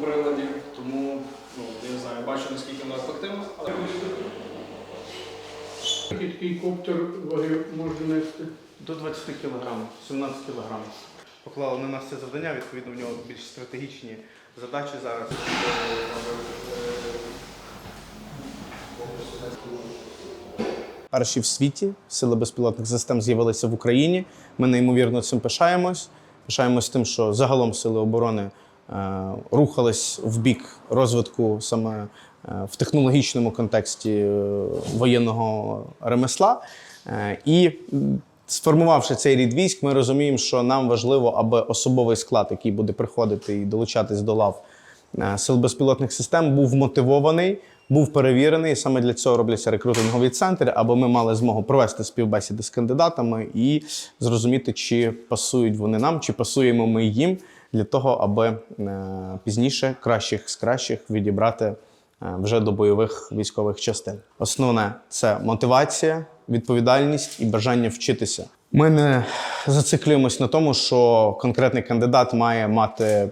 приладі, тому ну, я не знаю, бачу наскільки воно ефективно, але Який такий коптер ваги може нести? До 20 кг, 17 кг. Поклали на нас це завдання, відповідно, в нього більш стратегічні задачі зараз. Перші в світі сили безпілотних систем з'явилися в Україні. Ми неймовірно цим пишаємось. Пишаємось тим, що загалом сили оборони е, рухались в бік розвитку саме е, в технологічному контексті е, воєнного ремесла. І сформувавши цей рід військ, ми розуміємо, що нам важливо, аби особовий склад, який буде приходити і долучатись до лав сил безпілотних систем, був мотивований, був перевірений. Саме для цього робляться рекрутингові центри, аби ми мали змогу провести співбесіди з кандидатами і зрозуміти, чи пасують вони нам, чи пасуємо ми їм для того, аби е, пізніше кращих з кращих відібрати е, вже до бойових військових частин. Основне це мотивація, відповідальність і бажання вчитися. Ми не зациклюємось на тому, що конкретний кандидат має мати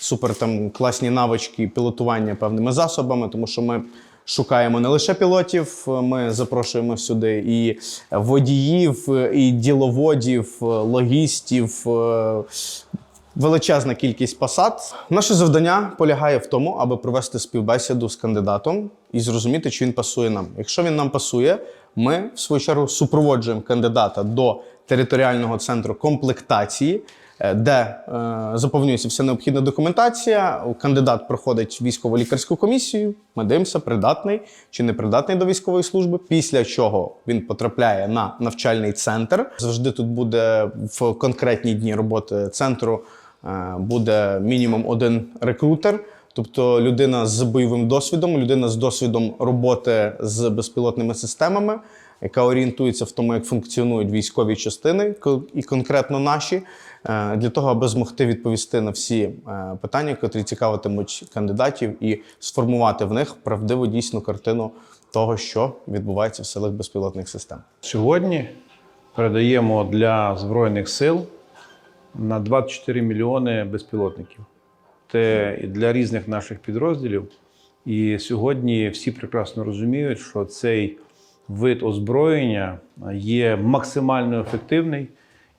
супер там класні навички пілотування певними засобами, тому що ми шукаємо не лише пілотів, ми запрошуємо сюди і водіїв, і діловодів, логістів. Величезна кількість посад. Наше завдання полягає в тому, аби провести співбесіду з кандидатом і зрозуміти, чи він пасує нам. Якщо він нам пасує, ми в свою чергу супроводжуємо кандидата до територіального центру комплектації, е, де е, заповнюється вся необхідна документація. Кандидат проходить військово-лікарську комісію. Ми дивимося, придатний чи не придатний до військової служби. Після чого він потрапляє на навчальний центр. Завжди тут буде в конкретні дні роботи центру. Е, Буде мінімум один рекрутер, тобто людина з бойовим досвідом, людина з досвідом роботи з безпілотними системами, яка орієнтується в тому, як функціонують військові частини, і конкретно наші, е, для того, аби змогти відповісти на всі е, питання, які цікавитимуть кандидатів, і сформувати в них правдиву дійсну картину того, що відбувається в силах безпілотних систем. Сьогодні передаємо для Збройних сил на 24 мільйони безпілотників. Це для різних наших підрозділів. І сьогодні всі прекрасно розуміють, що цей вид озброєння є максимально ефективний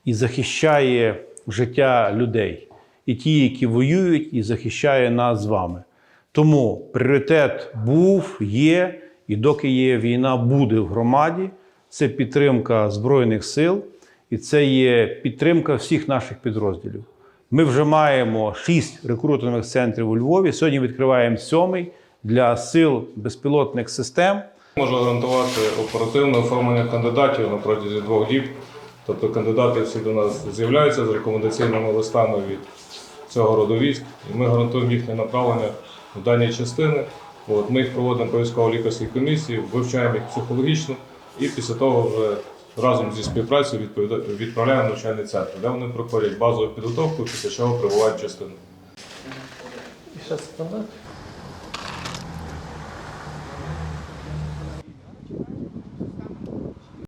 і захищає життя людей. І ті, які воюють, і захищає нас з вами. Тому пріоритет був, є, і доки є війна, буде в громаді. Це підтримка Збройних сил і це є підтримка всіх наших підрозділів. Ми вже маємо шість рекрутингових центрів у Львові. Сьогодні відкриваємо сьомий для сил безпілотних систем. Можу гарантувати оперативне оформлення кандидатів на протязі двох діб. Тобто кандидати всі до нас з'являються з рекомендаційними листами від цього роду військ, і ми гарантуємо їхнє направлення в дані частини. От, ми їх проводимо по військово-лікарській комісії, вивчаємо їх психологічно і після того вже разом зі співпрацею відправляємо в навчальний центр, де вони проходять базову підготовку, після чого прибувають частину. І.